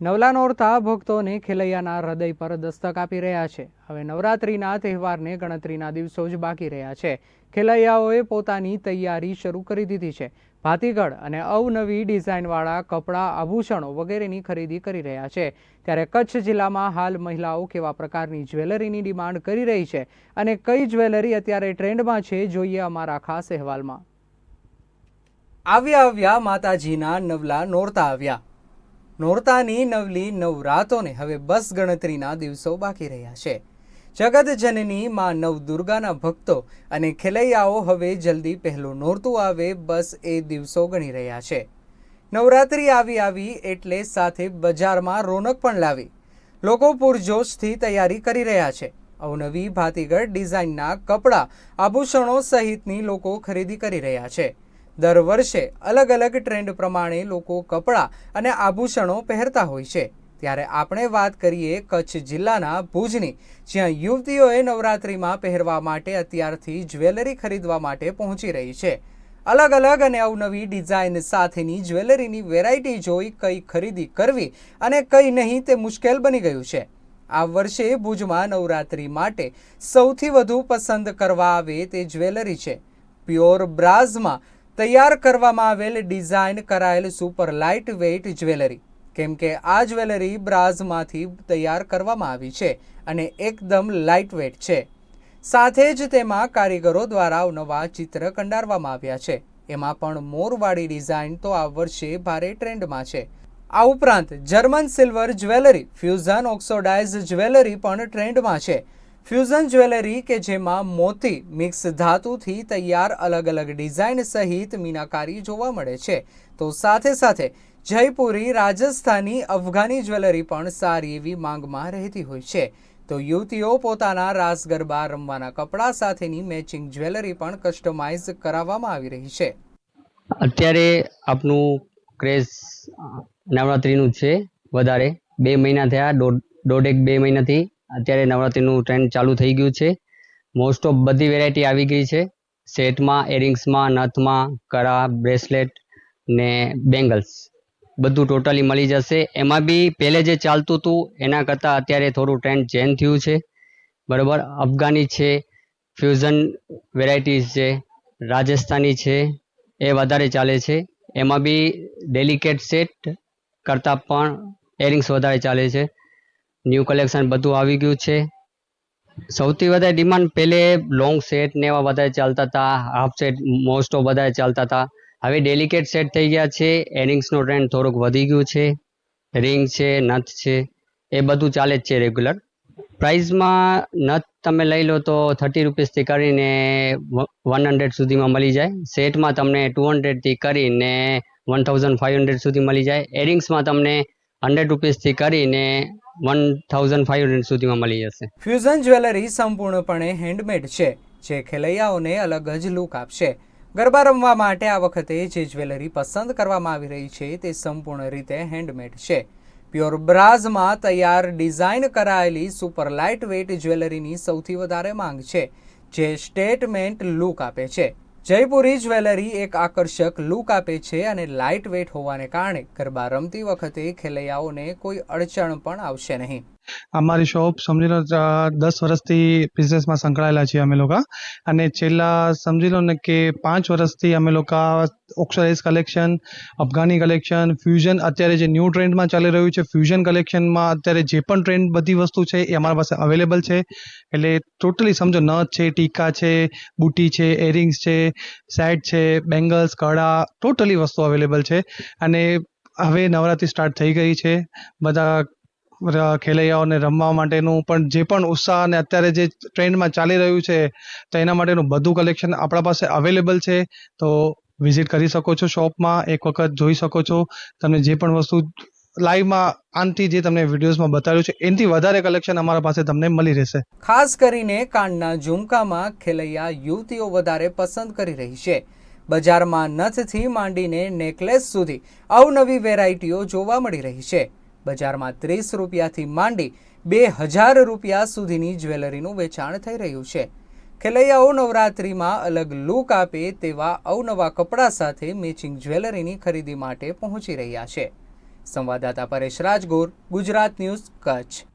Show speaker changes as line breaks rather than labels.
નવલા નોરતા ભક્તોને ખેલૈયાના હૃદય પર દસ્તક આપી રહ્યા છે. હવે નવરાત્રિના તહેવારને ગણતરીના દિવસો જ બાકી રહ્યા છે. ખેલૈયાઓએ પોતાની તૈયારી શરૂ કરી દીધી છે. ભાતીગઢ અને અવનવી ડિઝાઇનવાળા કપડાં, આભૂષણો વગેરેની ખરીદી કરી રહ્યા છે. ત્યારે કચ્છ જિલ્લામાં હાલ મહિલાઓ કેવા પ્રકારની જ્વેલરીની ડિમાન્ડ કરી રહી છે અને કઈ જ્વેલરી અત્યારે ટ્રેન્ડમાં છે, જોઈએ અમારા ખાસ અહેવાલમાં. આવ્યા આવ્યા માતાજીના નવલા નોરતા આવ્યા. નોરતાની નવલી નવરાતોને હવે બસ ગણતરીના દિવસો બાકી રહ્યા છે. જગત જનની માં નવ દુર્ગાના ભક્તો અને ખેલૈયાઓ હવે જલ્દી પહેલું નોરતું આવે બસ એ દિવસો ગણી રહ્યા છે. નવરાત્રિ આવી આવી એટલે સાથે બજારમાં રોનક પણ લાવી. લોકો પૂરજોશથી તૈયારી કરી રહ્યા છે. અવનવી ભાતીગઢ ડિઝાઇનના કપડાં, આભૂષણો સહિતની લોકો ખરીદી કરી રહ્યા છે. દર વર્ષે અલગ અલગ ટ્રેન્ડ પ્રમાણે લોકો કપડાં અને આભૂષણો પહેરતા હોય છે. ત્યારે આપણે વાત કરીએ કચ્છ જિલ્લાના ભુજની, જ્યાં યુવતીઓએ નવરાત્રિમાં પહેરવા માટે અત્યારથી જ્વેલરી ખરીદવા માટે પહોંચી રહી છે. અલગ અલગ અને અવનવી ડિઝાઇન સાથેની જ્વેલરીની વેરાયટી જોઈ કઈ ખરીદી કરવી અને કઈ નહીં તે મુશ્કેલ બની ગયું છે. આ વર્ષે ભુજમાં નવરાત્રિ માટે સૌથી વધુ પસંદ કરવા આવે તે જ્વેલરી છે. પ્યોર બ્રાઝમાં તૈયાર કરવામાં આવેલ ડિઝાઇન કરાયેલ સુપર લાઇટ વેઇટ જ્વેલરી, કેમ કે આ જ્વેલરી બ્રાઝમાંથી તૈયાર કરવામાં આવી છે અને એકદમ લાઇટ વેઇટ છે. સાથે જ તેમાં કારીગરો દ્વારા નવા ચિત્ર કંડારવામાં આવ્યા છે. એમાં પણ મોરવાળી ડિઝાઇન તો આ વર્ષે ભારે ટ્રેન્ડમાં છે. આ ઉપરાંત German silver jewellery, fusion oxidise jewellery પણ ટ્રેન્ડમાં છે. ફ્યુઝન જ્વેલરી કે જેમાં મોતી, મિક્સ ધાતુથી તૈયાર અલગ અલગ ડિઝાઇન સહિત મીનાકારી જોવા મળે છે. તો સાથે સાથે જયપુરી, રાજસ્થાની, અફઘાની જ્વેલરી પણ સારી એવી માંગમાં રહેતી હોય છે. તો યુવતીઓ પોતાના રાસ ગરબા રમવાના કપડાં સાથેની મેચિંગ જ્વેલરી પણ કસ્ટમાઇઝ કરાવવામાં આવી રહી છે.
અત્યારે આપનું ક્રેઝ નવરાત્રિનું છે વધારે. બે મહિના થયા, દોઢ, દોઢેક બે મહિનાથી અત્યારે નવરાત્રિનું ટ્રેન્ડ ચાલુ થઈ ગયું છે. મોસ્ટ ઓફ બધી વેરાયટી આવી ગઈ છે. સેટમાં એરિંગ્સમાં નથમાં કરા બ્રેસલેટ ને બેંગલ્સ બધું ટોટલી મળી જશે. એમાં બી પહેલે જે ચાલતું હતું, એના કરતાં અત્યારે થોડું ટ્રેન્ડ ચેન્જ થયું છે. બરાબર? અફઘાની છે ફ્યુઝન વેરાયટીઝ છે, રાજસ્થાની છે, એ વધારે ચાલે છે. એમાં બી ડેલિકેટ સેટ કરતાં પણ એરિંગ્સ વધારે ચાલે છે. ન્યૂ કલેક્શન બધું આવી ગયું છે. સૌથી વધારે ડિમાન્ડ પહેલે લોંગ સેટ ને એવા વધારે ચાલતા હતા હાફ સેટ મોસ્ટ ઓફ વધારે ચાલતા હતા. હવે ડેલિકેટ સેટ થઈ ગયા છે એરિંગ્સનો ટ્રેન્ડ થોડુંક વધી ગયું છે. રિંગ છે, નથ છે, એ બધું ચાલે જ છે રેગ્યુલર પ્રાઇઝમાં નથ તમે લઈ લો તો થર્ટી રૂપીસથી કરીને વન હંડ્રેડ સુધીમાં મળી જાય. સેટમાં તમને ટુ હંડ્રેડથી કરીને વન થાઉઝન્ડ ફાઇવ હંડ્રેડ સુધી મળી જાય. એરિંગ્સમાં તમને હંડ્રેડ રૂપીસથી કરીને વન થાઉઝન્ડ ફાઇવ હંડ્રેડ સુધીમાં મળી જશે.
ફ્યુઝન જ્વેલરી સંપૂર્ણપણે હેન્ડમેડ છે, જે ખેલૈયાઓને અલગ જ લુક આપશે. ગરબા રમવા માટે આ વખતે જે જ્વેલરી પસંદ કરવામાં આવી રહી છે, તે સંપૂર્ણ રીતે હેન્ડમેડ છે. પ્યોર બ્રાઝમાં તૈયાર ડિઝાઇન કરાયેલી સુપર લાઇટ વેઇટ જ્વેલરીની સૌથી વધારે માંગ છે, જે સ્ટેટમેન્ટ લુક આપે છે. જયપુરી જ્વેલરી એક આકર્ષક લુક આપે છે અને લાઇટ વેઇટ હોવાને કારણે ગરબા રમતી વખતે ખેલૈયાઓને કોઈ અડચણ પણ આવશે નહીં.
અમારી શોપ સમજી લો દસ વર્ષથી બિઝનેસમાં સંકળાયેલા છીએ અમે લોકો. અને છેલ્લા સમજી લો ને કે પાંચ વર્ષથી અમે લોકો oxidise collection, Afghani collection, fusion અત્યારે જે ન્યૂ ટ્રેન્ડમાં ચાલી રહ્યું છે, ફ્યુઝન કલેક્શનમાં અત્યારે જે પણ ટ્રેન્ડ બધી વસ્તુ છે એ અમારા પાસે અવેલેબલ છે. એટલે ટોટલી સમજો, નથ છે, ટીકા છે, બુટી છે એરિંગ્સ છે, સેટ છે, બેંગલ્સ કડા ટોટલી વસ્તુ અવેલેબલ છે. અને હવે નવરાત્રિ સ્ટાર્ટ થઈ ગઈ છે. બધા ખેલૈયાઓને રમવા માટેનું પણ જે પણ ઉત્સાહ અને અત્યારે જે ટ્રેન્ડમાં ચાલી રહ્યું છે, તો એના માટેનું બધું કલેક્શન આપણા પાસે અવેલેબલ છે. તો વિઝિટ કરી શકો છો શોપમાં, એક વખત જોઈ શકો છો. તમને જે પણ વસ્તુ લાઈવમાં આનથી જે તમને વિડીયોઝમાં બતાવ્યું છે, એનાથી વધારે કલેક્શન અમારા પાસે તમને મળી રહેશે.
ખાસ કરીને કાનના ઝુમકામાં ખેલૈયા યુવતીઓ વધારે પસંદ કરી રહી છે. બજારમાં નથથી માંડીને નેકલેસ સુધી અવનવી વેરાયટીઓ જોવા મળી રહી છે. બજારમાં ત્રીસ રૂપિયાથી માંડી બે હજાર રૂપિયા સુધીની જ્વેલરીનું વેચાણ થઈ રહ્યું છે. ખેલૈયાઓ નવરાત્રિમાં અલગ લુક આપે તેવા અવનવા કપડાં સાથે મેચિંગ જ્વેલરીની ખરીદી માટે પહોંચી રહ્યા છે. સંવાદદાતા પરેશ રાજગોર, ગુજરાત ન્યૂઝ કચ્છ.